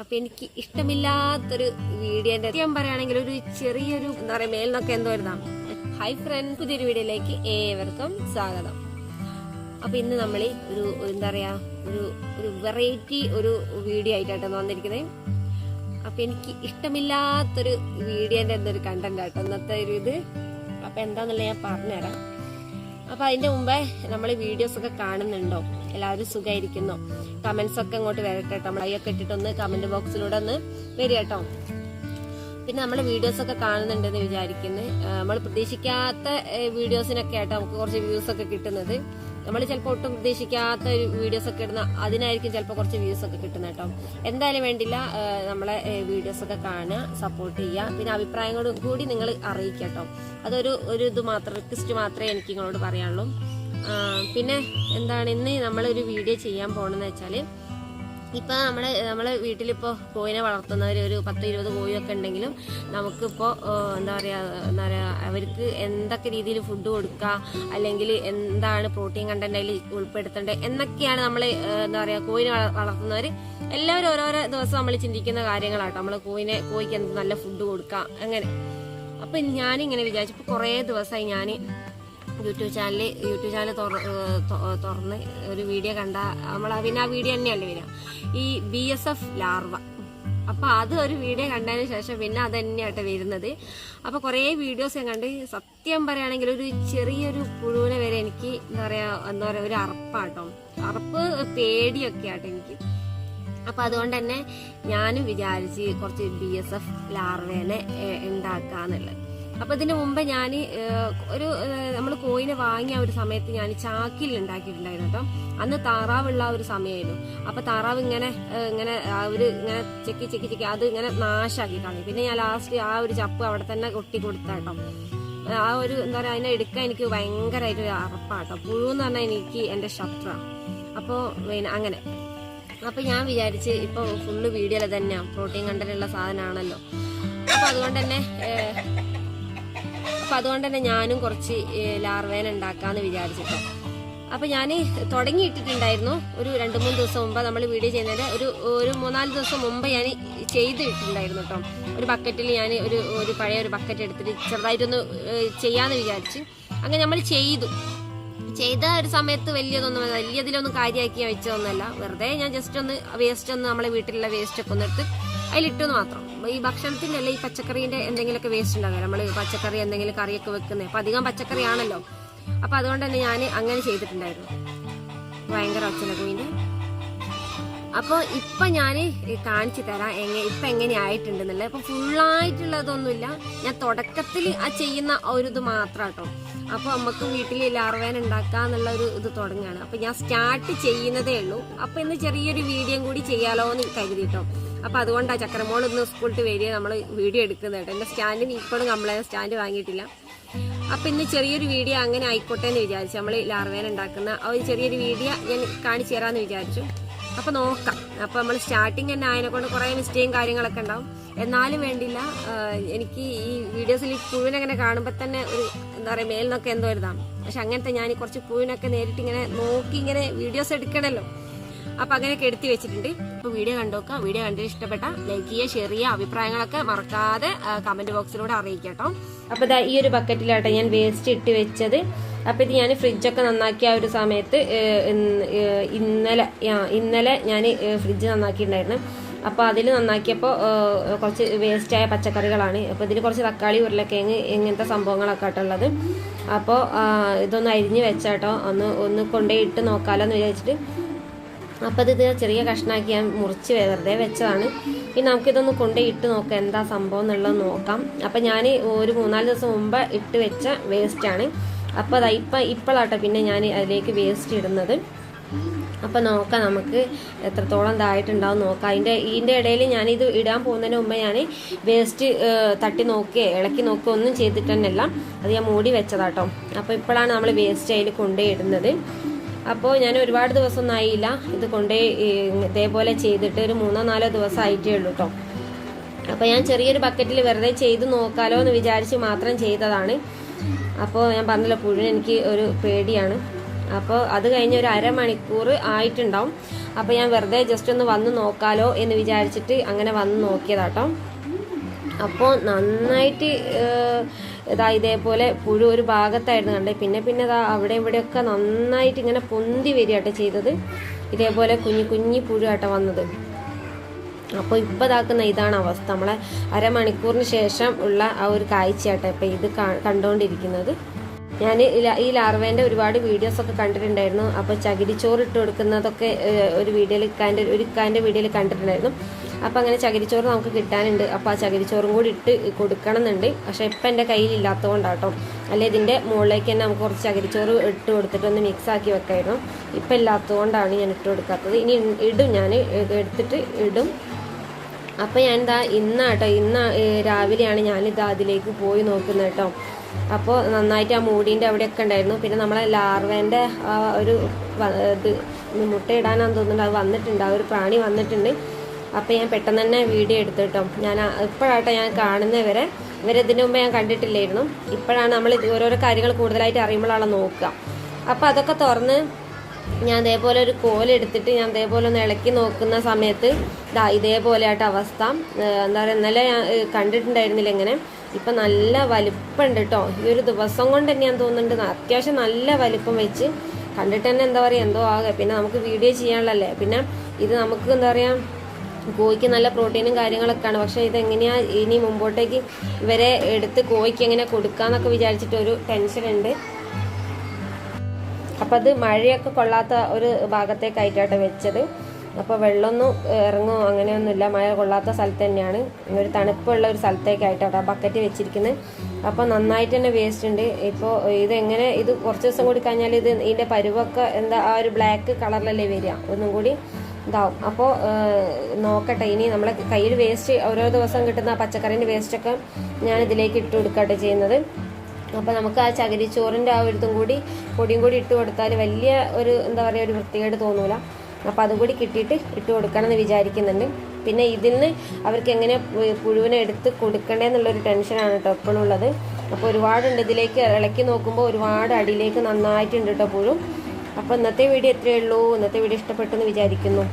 അപ്പൊ എനിക്ക് ഇഷ്ടമില്ലാത്തൊരു വീഡിയോന്റെ ഞാൻ പറയുകയാണെങ്കിൽ ഒരു ചെറിയൊരു എന്താ പറയാ മേലിനൊക്കെ എന്തോ എഴുതാം ഹൈ ഫ്രണ്ട് പുതിയൊരു വീഡിയോയിലേക്ക് ഏവർക്കും സ്വാഗതം. അപ്പൊ ഇന്ന് നമ്മൾ ഒരു എന്താ പറയാ ഒരു ഒരു വെറൈറ്റി ഒരു വീഡിയോ ആയിട്ടാണ് വന്നിരിക്കുന്നത് അപ്പൊ എനിക്ക് ഇഷ്ടമില്ലാത്തൊരു വീഡിയോന്റെ എന്തൊരു കണ്ടന്റ് ആട്ടോ ഇന്നത്തെ ഒരു ഇത്. അപ്പൊ എന്താന്നുള്ള ഞാൻ പറഞ്ഞുതരാം. അപ്പൊ അതിന്റെ മുമ്പേ നമ്മൾ വീഡിയോസ് ഒക്കെ കാണുന്നുണ്ടോ? എല്ലാവരും സുഖമായിരിക്കുന്നു കമന്റ്സ് ഒക്കെ ഇങ്ങോട്ട് വരട്ടെ കേട്ടോ. നമ്മൾ അയ്യൊക്കെ ഇട്ടിട്ടൊന്ന് കമന്റ് ബോക്സിലൂടെ ഒന്ന് വരിക കേട്ടോ. പിന്നെ വീഡിയോസ് ഒക്കെ കാണുന്നുണ്ടെന്ന് വിചാരിക്കുന്നത് നമ്മൾ പ്രതീക്ഷിക്കാത്ത വീഡിയോസിനൊക്കെ ആയിട്ട് നമുക്ക് കുറച്ച് വ്യൂസ് ഒക്കെ കിട്ടുന്നത്. നമ്മൾ ചിലപ്പോൾ ഒട്ടും പ്രതീക്ഷിക്കാത്ത വീഡിയോസ് ഒക്കെ ഇടുന്ന അതിനായിരിക്കും ചിലപ്പോൾ കുറച്ച് വ്യൂസ് ഒക്കെ കിട്ടുന്നത് കേട്ടോ. എന്തായാലും വേണ്ടില്ല നമ്മളെ വീഡിയോസ് ഒക്കെ കാണുക സപ്പോർട്ട് ചെയ്യുക. പിന്നെ അഭിപ്രായങ്ങളും കൂടി നിങ്ങൾ അറിയിക്കുക അതൊരു ഒരു ഇത് മാത്രം റിക്വസ്റ്റ് മാത്രമേ എനിക്ക് നിങ്ങളോട് പറയാനുള്ളൂ. പിന്നെ എന്താണ് ഇന്ന് നമ്മളൊരു വീഡിയോ ചെയ്യാൻ പോകണമെന്ന് വെച്ചാൽ ഇപ്പൊ നമ്മുടെ നമ്മളെ വീട്ടിലിപ്പോ കോഴിനെ വളർത്തുന്നവർ ഒരു പത്ത് ഇരുപത് കോഴിയൊക്കെ ഉണ്ടെങ്കിലും നമുക്കിപ്പോ എന്താ പറയാ എന്താ പറയാ അവർക്ക് എന്തൊക്കെ രീതിയിൽ ഫുഡ് കൊടുക്കുക അല്ലെങ്കിൽ എന്താണ് പ്രോട്ടീൻ കണ്ടന്റ് അതിൽ ഉൾപ്പെടുത്തേണ്ടത് എന്നൊക്കെയാണ് നമ്മൾ എന്താ പറയാ കോഴിനെ വളർത്തുന്നവർ എല്ലാവരും ഓരോരോ ദിവസം നമ്മൾ ചിന്തിക്കുന്ന കാര്യങ്ങളാട്ടോ. നമ്മൾ കോഴിനെ കോഴിക്ക് എന്ത് നല്ല ഫുഡ് കൊടുക്കുക അങ്ങനെ. അപ്പൊ ഞാനിങ്ങനെ വിചാരിച്ചു ഇപ്പൊ കുറേ ദിവസമായി ഞാൻ യൂട്യൂബ് ചാനൽ യൂട്യൂബ് ചാനൽ തുറന്ന് ഒരു വീഡിയോ കണ്ട നമ്മൾ പിന്നെ ആ വീഡിയോ തന്നെയല്ലേ വരിക ഈ ബി എസ് എഫ് ലാർവ. അപ്പൊ അത് ഒരു വീഡിയോ കണ്ടതിന് ശേഷം പിന്നെ അത് തന്നെയാട്ടെ വരുന്നത്. അപ്പൊ കുറേ വീഡിയോസ് ഞാൻ കണ്ട് സത്യം പറയുകയാണെങ്കിൽ ഒരു ചെറിയൊരു പുഴുവിനെ വരെ എനിക്ക് എന്താ പറയാ എന്താ പറയാ ഒരു അറപ്പാട്ടോ. അറപ്പ് പേടിയൊക്കെ ആട്ടോ എനിക്ക്. അപ്പൊ അതുകൊണ്ട് തന്നെ ഞാനും വിചാരിച്ച് കുറച്ച് ബി എസ് എഫ് ലാർവേനെ ഉണ്ടാക്കാന്നുള്ളത്. അപ്പൊ ഇതിനു മുമ്പ് ഞാൻ ഒരു നമ്മൾ കോയിനെ വാങ്ങിയ ഒരു സമയത്ത് ഞാൻ ചാക്കിൽ ഉണ്ടാക്കിയിട്ടുണ്ടായിരുന്നു കേട്ടോ. അന്ന് താറാവുള്ള ഒരു സമയമായിരുന്നു അപ്പൊ താറാവ് ഇങ്ങനെ ഇങ്ങനെ അവർ ഇങ്ങനെ ചെക്കി ചെക്കി ചെക്കി അത് ഇങ്ങനെ നാശാക്കി കളഞ്ഞു പിന്നെ ഞാൻ ലാസ്റ്റ് ആ ഒരു ചപ്പ് അവിടെ തന്നെ കൊട്ടി. കൊടുത്താട്ടോ ആ ഒരു എന്താ പറയുക അതിനെ എടുക്കാൻ എനിക്ക് ഭയങ്കരമായിട്ട് ഒരു അറപ്പാട്ടോ പുഴു എന്ന് പറഞ്ഞാൽ എനിക്ക് എന്റെ ശത്രു അപ്പോ പിന്നെ അങ്ങനെ. അപ്പൊ ഞാൻ വിചാരിച്ച് ഇപ്പൊ ഫുള്ള് വീഡിയോയിൽ തന്നെയാണ് പ്രോട്ടീൻ കണ്ടന്റുള്ള സാധനമാണല്ലോ. അപ്പൊ അതുകൊണ്ട് തന്നെ അപ്പൊ അതുകൊണ്ട് തന്നെ ഞാനും കുറച്ച് ലാർവേന ഉണ്ടാക്കാന്ന് വിചാരിച്ചിട്ടോ. അപ്പൊ ഞാൻ തുടങ്ങിയിട്ടിട്ടുണ്ടായിരുന്നു. ഒരു രണ്ട് മൂന്ന് ദിവസം മുമ്പ് നമ്മൾ വീഡിയോ ചെയ്യുന്നതിന് ഒരു ഒരു മൂന്നാൽ ദിവസം മുമ്പ് ഞാൻ ചെയ്തിട്ടുണ്ടായിരുന്നു കേട്ടോ ഒരു ബക്കറ്റിൽ ഞാൻ ഒരു ഒരു പഴയ ഒരു ബക്കറ്റ് എടുത്തിട്ട് ചെറുതായിട്ടൊന്ന് ചെയ്യാമെന്ന് വിചാരിച്ച്. അങ്ങനെ നമ്മൾ ചെയ്തു. ചെയ്ത ഒരു സമയത്ത് വലിയതൊന്നും വലിയതിലൊന്നും കാര്യമാക്കി വെച്ചതൊന്നുമല്ല. വെറുതെ ഞാൻ ജസ്റ്റ് ഒന്ന് വേസ്റ്റ് ഒന്ന് നമ്മളെ വീട്ടിലുള്ള വേസ്റ്റ് ഒക്കെ ഒന്ന് എടുത്ത് അതിലിട്ടെന്ന് മാത്രം. ഈ ഭക്ഷണത്തിന്റെ അല്ല ഈ പച്ചക്കറീന്റെ എന്തെങ്കിലുമൊക്കെ വേസ്റ്റ് ഉണ്ടാകില്ല നമ്മൾ പച്ചക്കറി എന്തെങ്കിലും കറിയൊക്കെ വെക്കുന്നത് അപ്പൊ അധികം പച്ചക്കറി ആണല്ലോ അപ്പൊ അതുകൊണ്ട് തന്നെ ഞാൻ അങ്ങനെ ചെയ്തിട്ടുണ്ടായിരുന്നു. ഭയങ്കര അച്ഛനൊക്കെ അപ്പോൾ ഇപ്പം ഞാൻ കാണിച്ചു തരാം എങ്ങനെ ഇപ്പം എങ്ങനെ ആയിട്ടുണ്ടെന്നുള്ളത് അപ്പൊ ഫുള്ളായിട്ടുള്ളതൊന്നുമില്ല ഞാൻ തുടക്കത്തിൽ ആ ചെയ്യുന്ന ഒരു ഇത് മാത്രം കേട്ടോ അപ്പൊ നമുക്ക് വീട്ടിൽ ലാർവേന ഉണ്ടാക്കാന്നുള്ള ഒരു ഇത് തുടങ്ങുകയാണ് അപ്പോൾ ഞാൻ സ്റ്റാർട്ട് ചെയ്യുന്നതേ ഉള്ളൂ. അപ്പോൾ ഇന്ന് ചെറിയൊരു വീഡിയോ കൂടി ചെയ്യാലോ എന്ന് കരുതിയിട്ടോ അപ്പോൾ അതുകൊണ്ടാണ് അതുകൊണ്ടാ ചക്രമോൾ ഇന്ന് സ്കൂളിട്ട് വരിക നമ്മൾ വീഡിയോ എടുക്കുന്നത് എന്റെ സ്റ്റാൻഡിന് ഇപ്പോഴും കംപ്ലൈന്റ് സ്റ്റാൻഡ് വാങ്ങിയിട്ടില്ല. അപ്പോൾ ഇന്ന് ചെറിയൊരു വീഡിയോ അങ്ങനെ ആയിക്കോട്ടെ എന്ന് വിചാരിച്ചു നമ്മൾ ലാർവേൻ ഉണ്ടാക്കുന്ന ആ ഒരു ചെറിയൊരു വീഡിയോ ഞാൻ കാണിച്ചു തരാമെന്ന് വിചാരിച്ചു. അപ്പൊ നോക്കാം. അപ്പൊ നമ്മൾ സ്റ്റാർട്ടിങ് തന്നെ ആയതിനെ കൊണ്ട് കുറെ മിസ്റ്റേക്കും കാര്യങ്ങളൊക്കെ ഉണ്ടാവും. എന്നാലും വേണ്ടില്ല എനിക്ക് ഈ വീഡിയോസിൽ ഈ പുഴുവിനങ്ങനെ കാണുമ്പോൾ തന്നെ ഒരു എന്താ പറയാ മേലിനൊക്കെ എന്തോ എഴുതാം പക്ഷെ അങ്ങനത്തെ ഞാൻ കുറച്ച് പുഴുവിനൊക്കെ നേരിട്ട് ഇങ്ങനെ നോക്കി ഇങ്ങനെ വീഡിയോസ് എടുക്കണല്ലോ. അപ്പൊ അങ്ങനെയൊക്കെ എടുത്തു വെച്ചിട്ടുണ്ട്. അപ്പൊ വീഡിയോ കണ്ടോക്കാം വീഡിയോ കണ്ടിട്ട് ഇഷ്ടപ്പെട്ട ലൈക്ക് ചെയ്യുക ഷെയർ ചെയ്യുക അഭിപ്രായങ്ങളൊക്കെ മറക്കാതെ കമന്റ് ബോക്സിലൂടെ അറിയിക്കട്ടോ അപ്പൊ ദാ ഈ ഒരു ബക്കറ്റിലാട്ടെ ഞാൻ വേസ്റ്റ് ഇട്ട് വെച്ചത്. അപ്പൊ ഇത് ഞാൻ ഫ്രിഡ്ജൊക്കെ നന്നാക്കിയ ആ ഒരു സമയത്ത് ഇന്നലെ ഇന്നലെ ഞാൻ ഫ്രിഡ്ജ് നന്നാക്കിയിട്ടുണ്ടായിരുന്നു. അപ്പോൾ അതിൽ നന്നാക്കിയപ്പോൾ കുറച്ച് വേസ്റ്റായ പച്ചക്കറികളാണ്. അപ്പോൾ ഇതിൽ കുറച്ച് തക്കാളി ഉരുളക്കിഴങ്ങ് ഇങ്ങനത്തെ സംഭവങ്ങളൊക്കെ ആട്ടുള്ളത് അപ്പോൾ ഇതൊന്ന് അരിഞ്ഞ് വെച്ചാട്ടോ ഒന്ന് ഒന്ന് കൊണ്ടുപോയി ഇട്ട് നോക്കാമല്ലോ എന്ന് വിചാരിച്ചിട്ട്. അപ്പോൾ ഇത് ചെറിയ കഷ്ണാക്കി ഞാൻ മുറിച്ച് വെറുതെ വെച്ചതാണ്. ഇനി നമുക്കിതൊന്ന് കൊണ്ടുപോയി ഇട്ട് നോക്കാം എന്താ സംഭവം എന്നുള്ളത് നോക്കാം. അപ്പം ഞാൻ ഒരു മൂന്നാൽ ദിവസം മുമ്പ് ഇട്ട് വെച്ച വേസ്റ്റാണ്. അപ്പോൾ അതാ ഇപ്പം ഇപ്പോഴാട്ടോ പിന്നെ ഞാൻ അതിലേക്ക് വേസ്റ്റ് ഇടുന്നത്. അപ്പം നോക്കാം നമുക്ക് എത്രത്തോളം ഇതായിട്ടുണ്ടാവും നോക്കാം. അതിന്റെ ഇതിന്റെ ഇടയിൽ ഞാനിത് ഇടാൻ പോകുന്നതിന് മുമ്പ് ഞാൻ വേസ്റ്റ് തട്ടി നോക്കുകയോ ഇളക്കി നോക്കുകയോ ഒന്നും ചെയ്തിട്ട് തന്നെയല്ല. അത് ഞാൻ മൂടി വെച്ചതാട്ടോ. അപ്പോൾ ഇപ്പോഴാണ് നമ്മൾ വേസ്റ്റ് അതിൽ കൊണ്ടുപോയി ഇടുന്നത്. അപ്പോൾ ഞാൻ ഒരുപാട് ദിവസമൊന്നും ആയില്ല. ഇത് കൊണ്ടുപോയി ഇതേപോലെ ചെയ്തിട്ട് ഒരു മൂന്നോ നാലോ ദിവസം ആയിട്ടേ ഉള്ളൂ കേട്ടോ അപ്പോൾ ഞാൻ ചെറിയൊരു ബക്കറ്റിൽ വെറുതെ ചെയ്ത് നോക്കാലോ എന്ന് വിചാരിച്ച് മാത്രം ചെയ്തതാണ്. അപ്പോൾ ഞാൻ പറഞ്ഞല്ലോ പുഴുവിന് എനിക്ക് ഒരു പേടിയാണ്. അപ്പോൾ അത് കഴിഞ്ഞ് ഒരു അരമണിക്കൂർ ആയിട്ടുണ്ടാവും. അപ്പോൾ ഞാൻ വെറുതെ ജസ്റ്റ് ഒന്ന് വന്ന് നോക്കാലോ എന്ന് വിചാരിച്ചിട്ട് അങ്ങനെ വന്ന് നോക്കിയതാട്ടോ. അപ്പോൾ നന്നായിട്ട് ഇതാ ഇതേപോലെ പുഴു ഒരു ഭാഗത്തായിരുന്നു കണ്ടത് പിന്നെ പിന്നെ ഇതാ അവിടെ ഇവിടെയൊക്കെ നന്നായിട്ട് ഇങ്ങനെ പൊന്തി വരികയാട്ടോ ചെയ്തത്. ഇതേപോലെ കുഞ്ഞു കുഞ്ഞി പുഴു ആട്ടോ വന്നത്. അപ്പോൾ ഇപ്പോൾ ഇതാക്കുന്ന ഇതാണ് അവസ്ഥ. നമ്മളെ അരമണിക്കൂറിന് ശേഷം ഉള്ള ആ ഒരു കാഴ്ചയാട്ടോ ഇപ്പോൾ ഇത് കണ്ടുകൊണ്ടിരിക്കുന്നത് ഞാൻ ഈ ലാർവേന്റെ ഒരുപാട് വീഡിയോസ് ഒക്കെ കണ്ടിട്ടുണ്ടായിരുന്നു. അപ്പോൾ ചകിരിച്ചോറ് ഇട്ട് കൊടുക്കുന്നതൊക്കെ ഒരു വീഡിയോയിൽ ഇക്കാന്റെ ഒരു ഇക്കാന്റെ വീഡിയോയിൽ കണ്ടിട്ടുണ്ടായിരുന്നു. അപ്പോൾ അങ്ങനെ ചകിരിച്ചോറ് നമുക്ക് കിട്ടാനുണ്ട്. അപ്പോൾ ആ ചകിരിച്ചോറും കൂടി ഇട്ട് കൊടുക്കണം എന്നുണ്ട് പക്ഷേ ഇപ്പം എന്റെ കയ്യിലില്ലാത്തതുകൊണ്ടാട്ടോ അല്ലെ ഇതിന്റെ മുകളിലേക്ക് തന്നെ നമുക്ക് കുറച്ച് ചകിരിച്ചോറ് ഇട്ട് കൊടുത്തിട്ട് ഒന്ന് മിക്സ് ആക്കി വെക്കായിരുന്നു. ഇപ്പം ഇല്ലാത്തതുകൊണ്ടാണ് ഞാൻ ഇട്ട് കൊടുക്കാത്തത്. ഇനി ഇടും ഞാൻ എടുത്തിട്ട് ഇടും. അപ്പോൾ ഞാൻ ഇതാ ഇന്നാട്ടോ ഇന്ന് രാവിലെയാണ് ഞാനിത് അതിലേക്ക് പോയി നോക്കുന്നത് കേട്ടോ. അപ്പോൾ നന്നായിട്ട് ആ മൂടീന്റെ അവിടെയൊക്കെ ഉണ്ടായിരുന്നു. പിന്നെ നമ്മളെ ലാർവേന്റെ ആ ഒരു ഇത് മുട്ടയിടാനാന്ന് തോന്നുന്നുണ്ട്. അത് വന്നിട്ടുണ്ട് ആ ഒരു പ്രാണി വന്നിട്ടുണ്ട്. അപ്പോൾ ഞാൻ പെട്ടെന്ന് തന്നെ വീഡിയോ എടുത്തു കേട്ടോ. ഞാൻ ഇപ്പോഴാട്ടോ ഞാൻ കാണുന്നവരെ ഇവരിതിനു മുമ്പ് ഞാൻ കണ്ടിട്ടില്ലായിരുന്നു. ഇപ്പോഴാണ് നമ്മൾ ഓരോരോ കാര്യങ്ങൾ കൂടുതലായിട്ട് അറിയുമ്പോഴാണ് നോക്കുക. അപ്പോൾ അതൊക്കെ തുറന്ന് ഞാൻ ഇതേപോലെ ഒരു കോലെടുത്തിട്ട് ഞാൻ ഇതേപോലെ ഒന്ന് ഇളക്കി നോക്കുന്ന സമയത്ത് ദാ ഇതേപോലെ ആയിട്ട് അവസ്ഥ എന്താ പറയുക ഇന്നലെ ഞാൻ കണ്ടിട്ടുണ്ടായിരുന്നില്ല ഇങ്ങനെ. ഇപ്പം നല്ല വലിപ്പമുണ്ട് കേട്ടോ ഈ ഒരു ദിവസം കൊണ്ട് തന്നെ ഞാൻ തോന്നുന്നുണ്ട് അത്യാവശ്യം നല്ല വലിപ്പം വെച്ച് കണ്ടിട്ട് തന്നെ എന്താ പറയുക എന്തോ ആകെ. പിന്നെ നമുക്ക് വീഡിയോ ചെയ്യാനുള്ളല്ലേ പിന്നെ ഇത് നമുക്ക് എന്താ പറയുക കോഴിക്ക് നല്ല പ്രോട്ടീനും കാര്യങ്ങളൊക്കെയാണ്. പക്ഷേ ഇതെങ്ങനെയാണ് ഇനി മുമ്പോട്ടേക്ക് ഇവരെ എടുത്ത് കോഴിക്ക് എങ്ങനെ കൊടുക്കാന്നൊക്കെ വിചാരിച്ചിട്ട് ഒരു ടെൻഷൻ ഉണ്ട്. അപ്പം അത് മഴയൊക്കെ കൊള്ളാത്ത ഒരു ഭാഗത്തേക്കായിട്ടാണ് വെച്ചത്. അപ്പോൾ വെള്ളമൊന്നും ഇറങ്ങുമോ അങ്ങനെയൊന്നുമില്ല. മഴ കൊള്ളാത്ത സ്ഥലത്ത് തന്നെയാണ്. ഒരു തണുപ്പുള്ള ഒരു സ്ഥലത്തേക്കായിട്ടാണ് ബക്കറ്റ് വെച്ചിരിക്കുന്നത് അപ്പോൾ നന്നായിട്ട് തന്നെ വേസ്റ്റ് ഉണ്ട്. ഇപ്പോൾ ഇതെങ്ങനെ ഇത് കുറച്ച് ദിവസം കൂടി കഴിഞ്ഞാൽ ഇത് ഇതിന്റെ പരുവൊക്കെ എന്താ ആ ഒരു ബ്ലാക്ക് കളറിലല്ലേ വരിക. ഒന്നും കൂടി ഇതാവും. അപ്പോൾ നോക്കട്ടെ. ഇനി നമ്മളെ കയ്യിൽ വേസ്റ്റ് ഓരോ ദിവസം കിട്ടുന്ന ആ പച്ചക്കറീന്റെ വേസ്റ്റൊക്കെ ഞാൻ ഇതിലേക്ക് ഇട്ട് കൊടുക്കട്ടെ ചെയ്യുന്നത്. അപ്പോൾ നമുക്ക് ആ ചകിരിച്ചോറിന്റെ ആ ഒരു കൂടി പൊടിയും കൂടി ഇട്ട് കൊടുത്താൽ വലിയ ഒരു എന്താ പറയുക ഒരു വൃത്തികേട് തോന്നൂല. അപ്പോൾ അതും കൂടി കിട്ടിയിട്ട് ഇട്ട് കൊടുക്കണം എന്ന് വിചാരിക്കുന്നുണ്ട്. പിന്നെ ഇതിൽ നിന്ന് അവർക്ക് എങ്ങനെ പുഴുവിനെ എടുത്ത് കൊടുക്കണ്ടേ എന്നുള്ളൊരു ടെൻഷനാണ് കേട്ടോ എപ്പോഴും ഉള്ളത് അപ്പോൾ ഒരുപാടുണ്ട് ഇതിലേക്ക് ഇളക്കി നോക്കുമ്പോൾ ഒരുപാട് അടിയിലേക്ക് നന്നായിട്ടുണ്ട് കേട്ടോ പുഴു. അപ്പോൾ ഇന്നത്തെ വീഡിയോ എത്രയേ ഉള്ളൂ. ഇന്നത്തെ വീഡിയോ ഇഷ്ടപ്പെട്ടെന്ന് വിചാരിക്കുന്നു.